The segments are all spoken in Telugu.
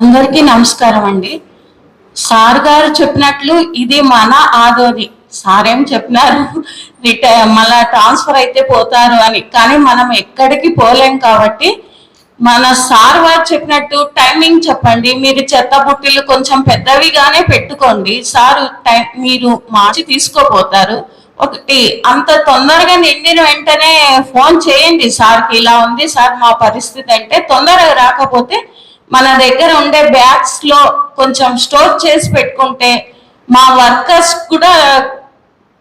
అందరికీ నమస్కారం అండి. సార్ గారు చెప్పినట్లు ఇది మన ఆదోని. సార్ ఏం చెప్పినారు? రిటైర్ మళ్ళా ట్రాన్స్ఫర్ అయితే పోతారు అని. కానీ మనం ఎక్కడికి పోలేం కాబట్టి మన సార్ వారు చెప్పినట్టు టైమింగ్ చెప్పండి. మీరు చెత్త బుట్టిలు కొంచెం పెద్దవిగానే పెట్టుకోండి. సారు టైం మీరు మార్చి తీసుకోపోతారు. ఒకటి అంత తొందరగా నిండిన వెంటనే ఫోన్ చేయండి సార్కి. ఇలా ఉంది సార్ మా పరిస్థితి అంటే తొందరగా రాకపోతే మన దగ్గర ఉండే బ్యాగ్స్లో కొంచెం స్టోర్ చేసి పెట్టుకుంటే మా వర్కర్స్ కూడా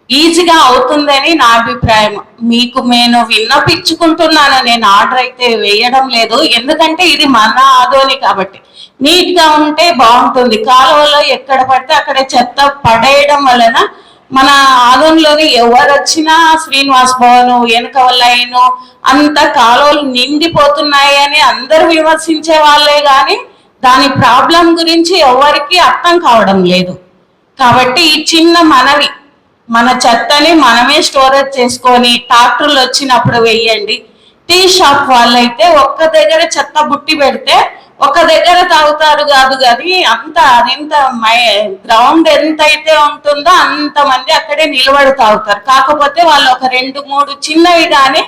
ఈజీగా అవుతుందని నా అభిప్రాయం. మీకు నేను విన్నపించుకుంటున్నాను నేను ఆర్డర్ అయితే వేయడం లేదు. ఎందుకంటే ఇది మన ఆదోని కాబట్టి. నీట్గా ఉంటే బాగుంటుంది. కాలువలో ఎక్కడ పడితే అక్కడ చెత్త పడేయడం వలన మన ఆదంలోని ఎవరు వచ్చినా శ్రీనివాస్ భవను వెనుక లైన్ అంత కాలువలు నిండిపోతున్నాయి అని అందరూ విమర్శించే వాళ్ళే కానీ దాని ప్రాబ్లం గురించి ఎవరికి అర్థం కావడం లేదు. కాబట్టి ఈ చిన్న మనవి మన చెత్తని మనమే స్టోరేజ్ చేసుకొని ట్రాక్టర్లు వచ్చినప్పుడు వెయ్యండి టీ షాప్ వాళ్ళైతే ఒక్క దగ్గర చెత్త బుట్టి పెడితే ఒక దగ్గర తాగుతారు కాదు కానీ అంత అదింత గ్రౌండ్ ఎంత అయితే ఉంటుందో అంత మంది అక్కడే నిలబడి తాగుతారు. కాకపోతే వాళ్ళు ఒక రెండు మూడు చిన్నవి కానీ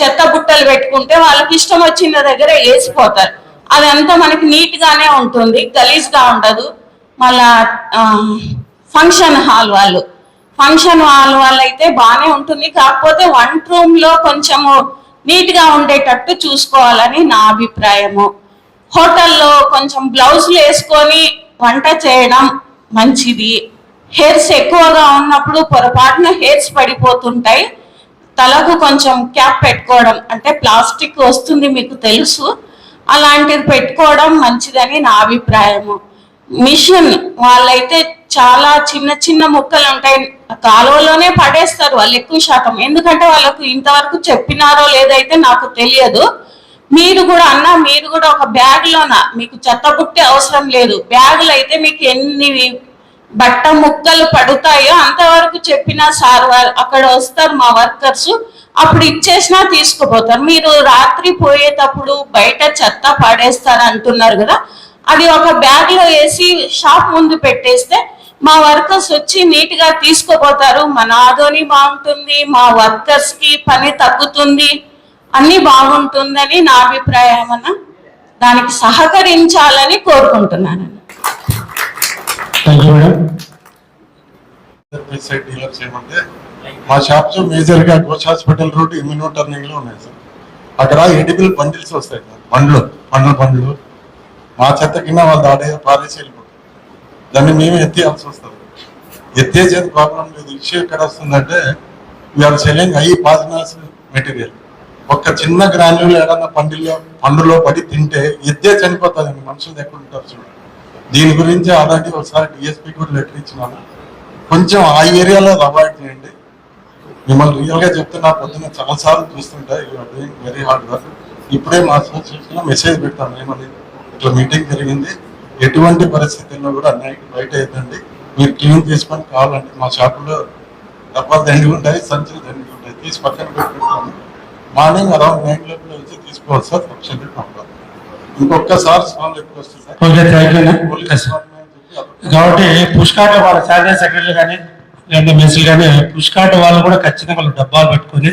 చెత్త బుట్టలు పెట్టుకుంటే వాళ్ళకి ఇష్టం వచ్చిన దగ్గర వేసిపోతారు. అదంతా మనకి నీట్ గానే ఉంటుంది గలీజ్గా ఉండదు. మళ్ళా ఫంక్షన్ హాల్ వాళ్ళు. ఫంక్షన్ హాల్ వాళ్ళు అయితే బాగానే ఉంటుంది. కాకపోతే వంట రూమ్లో కొంచెము నీట్గా ఉండేటట్టు చూసుకోవాలని నా అభిప్రాయము. హోటల్లో కొంచెం బ్లౌజులు వేసుకొని వంట చేయడం మంచిది. హెయిర్స్ ఎక్కువగా ఉన్నప్పుడు పొరపాటున హెయిర్స్ పడిపోతుంటాయి. తలకు కొంచెం క్యాప్ పెట్టుకోవడం అంటే ప్లాస్టిక్ వస్తుంది మీకు తెలుసు. అలాంటిది పెట్టుకోవడం మంచిదని నా అభిప్రాయము. మిషన్ వాళ్ళైతే చాలా చిన్న చిన్న ముక్కలు ఉంటాయి. కాలువలోనే పడేస్తారు వాళ్ళు ఎక్కువ శాతం. ఎందుకంటే వాళ్ళకు ఇంతవరకు చెప్పినారో లేదైతే నాకు తెలియదు. మీరు కూడా అన్న మీరు కూడా ఒక బ్యాగ్ లోన? మీకు చెత్త బుట్టి అవసరం లేదు. బ్యాగులు అయితే మీకు ఎన్ని బట్ట ముక్కలు పడుతాయో అంతవరకు చెప్పినా సార్ వాళ్ళు అక్కడ వస్తారు మా వర్కర్స్. అప్పుడు ఇచ్చేసినా తీసుకుపోతారు. మీరు రాత్రి పోయేటప్పుడు బయట చెత్త పడేస్తారు అంటున్నారు కదా. అది ఒక బ్యాగ్లో వేసి షాప్ ముందు పెట్టేస్తే మా వర్కర్స్ వచ్చి నీట్గా తీసుకుపోతారు. మన ఆదోని బాగుంటుంది మా వర్కర్స్కి పని తగ్గుతుంది. అన్ని బాగుంటుందని నా అభిప్రాయం అన్న. దానికి సహకరించాలని కోరుకుంటున్నాను. మా షాప్స్ మేజర్గా ఘోష్ హాస్పిటల్ రూట్ ఇమ్యూనో టర్నింగ్లో ఉన్నాయి సార్ అక్కడ ఎడిబుల్ బండిల్స్ వస్తాయి సార్ బండ్లు పండ్ల బండ్లు మా చెత్త కింద వాళ్ళు దాడే పారేసి వెళ్ళిపోతారు. దాన్ని మేము ఎత్తేయాల్సి వస్తుంది. ఎత్తేసేది ప్రాబ్లం లేదు. ఇష్యూ ఎక్కడ వస్తుందంటే వీఆర్ సెల్లింగ్ హై పాజినస్ మెటీరియల్ ఒక్క చిన్న గ్రాన్యుల్ ఏదన్నా పండిలో పండులో పడి తింటే ఎద్దే చనిపోతుంది మనుషులు ఎక్కడ ఉంటారు చూడండి దీని గురించి అలాగే ఒకసారి డిఎస్పీ కూడా లెటర్ ఇచ్చినాను. కొంచెం ఆ ఏరియాలో అవాయిడ్ చేయండి. మిమ్మల్ని రియల్గా చెప్తున్నా పొద్దున్న చాలా సార్లు చూస్తుంటా వెరీ హార్డ్ వర్క్ ఇప్పుడే మా అసోసియేషన్ మెసేజ్ పెట్టాను ఏమని ఇట్లా మీటింగ్ జరిగింది. ఎటువంటి పరిస్థితుల్లో కూడా నైట్ బయట అవుతుంది మీరు క్లీన్ చేసుకొని కావాలంటే మా షాపులో డబ్బాలు దండి ఉంటాయి సంచులు దండి ఉంటాయి. తీసి పక్కన పెట్టుకుంటాము మార్నింగ్ అరౌండ్ నైన్ లోపల వచ్చి తీసుకోవాలి సార్ పంపాలి. ఇంకొకసారి స్మాల్ అప్పుడు కాబట్టి పుష్కాట వాళ్ళ శానిటరీ సెక్రటరీ కానీ లేదా మెస్సులు కానీ పుష్కాట వాళ్ళు కూడా ఖచ్చితంగా వాళ్ళు డబ్బాలు పెట్టుకొని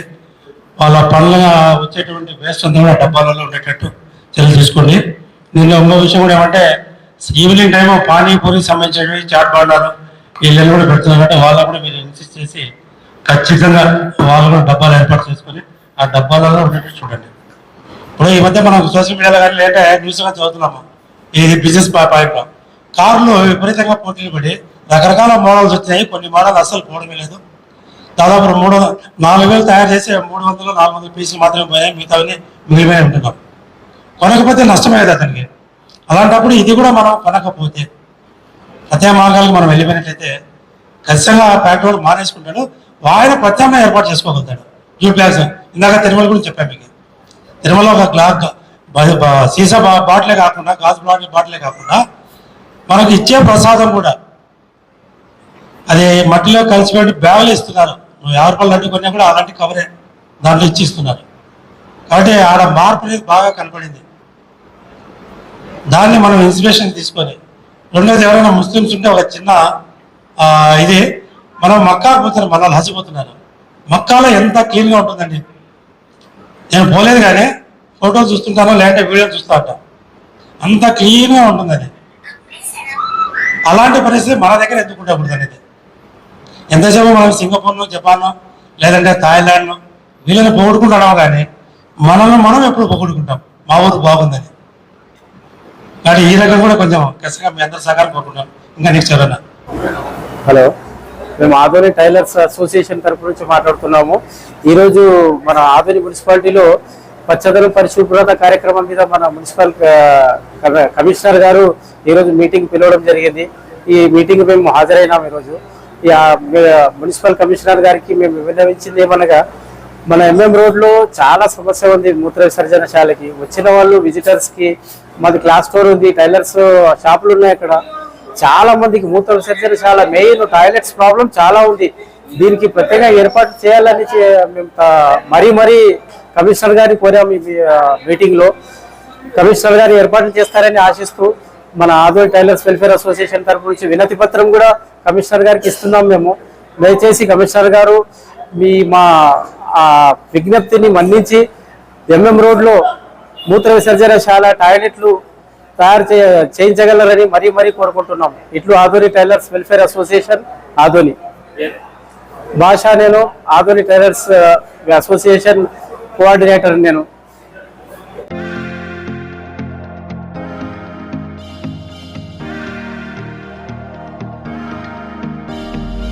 వాళ్ళ పనుల వచ్చేటువంటి వేస్ట్ అంతా కూడా డబ్బాలలో ఉండేటట్టు చర్యలు తీసుకోండి. దీనిలో ఇంకో విషయం కూడా ఏమంటే ఈవినింగ్ టైం పానీపూరి సంబంధించినవి చాట్ బాండాలు వీళ్ళని కూడా పెడుతున్నారు. కాబట్టి వాళ్ళకు కూడా మీరు ఇన్సిస్ట్ చేసి ఖచ్చితంగా వాళ్ళు కూడా డబ్బాలు ఏర్పాటు చేసుకొని ఆ డబ్బాలలో ఉండేటట్టు చూడండి. ఇప్పుడు ఈ మధ్య మనం సోషల్ మీడియాలో కానీ లేదా న్యూస్ చదువుతున్నాము. ఇది బిజినెస్ పాయింట్ కార్లు విపరీతంగా పోటీలు పడి రకరకాల మోడల్స్ వచ్చినాయి. కొన్ని మోడల్ అస్సలు పోవడమే లేదు. దాదాపు మూడు నాలుగు వేలు తయారు చేసి మూడు వందలు నాలుగు వందల పీసులు మాత్రమే పోయాయి. మిగతావన్నీ మిగిలిపోయి ఉంటున్నాం. కొనకపోతే నష్టమయ్యేది అతనికి. అలాంటప్పుడు ఇది కూడా మనం కొనకపోతే ప్రత్యేక మార్గాలకు మనం వెళ్ళిపోయినట్లయితే ఖచ్చితంగా ఫ్యాక్టరీ మానేసుకుంటాడు. ఆయన ప్రత్యామ్నాయం ఏర్పాటు చేసుకోగలుగుతాడు. జూ ప్లాస్. ఇందాక తిరుమల గురించి చెప్పాను మీకు. తిరుమల ఒక గ్లాస్ సీసా బా- బాటిలే కాకుండా గాజు బాటిల్ బాటిలే కాకుండా మనకు ఇచ్చే ప్రసాదం కూడా. అది మట్టిలో కలిసిపెట్టి బ్యాగులు ఇస్తున్నారు. నువ్వు యాభై రూపాయలు లడ్డు కొన్నా కూడా అలాంటి కవరే దాంట్లో ఇచ్చి ఇస్తున్నారు. కాబట్టి ఆడ మార్పు అనేది బాగా కనపడింది. దాన్ని మనం ఇన్స్పిరేషన్ తీసుకొని రెండోది ఎవరైనా ముస్లిమ్స్ ఉంటే ఒక చిన్న ఇది మనం మక్కా పోతున్నారు మన హసిపోతున్నారు మక్కాలో ఎంత క్లీన్గా ఉంటుందండి? నేను పోలేదు కానీ ఫోటో చూస్తుంటాను లేదంటే వీడియో చూస్తూ ఉంటాను అంత క్లీన్గా ఉంటుంది అది అలాంటి పరిస్థితి మన దగ్గర ఎందుకు ఉండకూడదు అనేది ఎంతసేపు మనం సింగపూర్ను జపాన్ లేదంటే థాయిలాండ్ వీళ్ళని పొగుడుకుంటాం కానీ మనల్ని మనం ఎప్పుడు పొగుడుకుంటాం మా ఊరు బాగుందని. కానీ ఈ రకం కూడా కొంచెం కసిగా మీ అందరి సహకారం కోరుకుంటాం ఇంకా నెక్స్ట్ ఎవరన్నా? హలో. మేము ఆదోని టైలర్స్ అసోసియేషన్ తరపు నుంచి మాట్లాడుతున్నాము. ఈరోజు మన ఆదోని మున్సిపాలిటీలో పచ్చదనం పరిశుభ్రత కార్యక్రమం మీద మన మున్సిపల్ కమిషనర్ గారు ఈరోజు మీటింగ్ పిలవడం జరిగింది. ఈ మీటింగ్ మేము హాజరైనాం ఈరోజు. మున్సిపల్ కమిషనర్ గారికి మేము విన్నవించింది ఏమనగా మన ఎంఎం రోడ్లో చాలా సమస్య ఉంది మూత్ర విసర్జనశాలకి వచ్చిన వాళ్ళు విజిటర్స్కి మాది క్లాస్ స్టోర్ ఉంది టైలర్స్ షాపులు ఉన్నాయి అక్కడ. చాలా మందికి మూత్ర విసర్జనశాల మెయిన్ టాయిలెట్స్ ప్రాబ్లం చాలా ఉంది. దీనికి ప్రత్యేకంగా ఏర్పాటు చేయాలని మేము మరీ మరీ కమిషనర్ గారిని కోరాము ఈ మీటింగ్లో. కమిషనర్ గారు ఏర్పాటు చేస్తారని ఆశిస్తూ మన ఆదోని టైలర్స్ వెల్ఫేర్ అసోసియేషన్ తరపు నుంచి వినతి పత్రం కూడా కమిషనర్ గారికి ఇస్తున్నాం మేము. దయచేసి కమిషనర్ గారు మీ మా ఆ విజ్ఞప్తిని మన్నించి ఎంఎం రోడ్లో మూత్ర విసర్జనశాల టాయిలెట్లు తయారు చే చేయించగలరని మరీ మరీ కోరుకుంటున్నాం ఇట్లు Adoni tailors welfare association Adoni Basha నేను ఆదోని టైలర్స్ ఆ, అసోసియేషన్ కోఆర్డినేటర్ నేను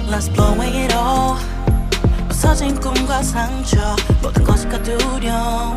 Let's blow away it all 부서진 꿈과 상처 모든 것이 두려움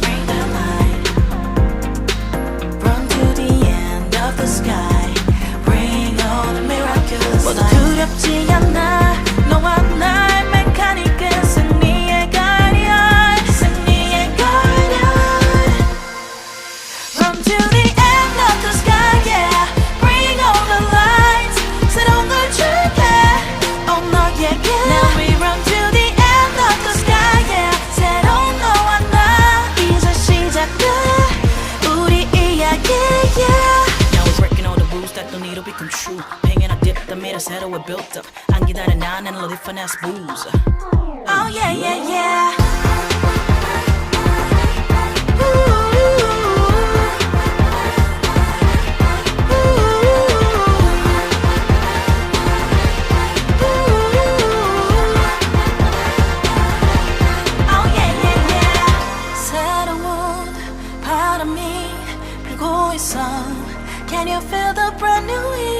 built up. 안 기다려 난 and live finesse booze. Oh yeah, yeah, yeah. Oh yeah, yeah, yeah. 새로운 바람이 불고 있어. Can you feel the brand new heat?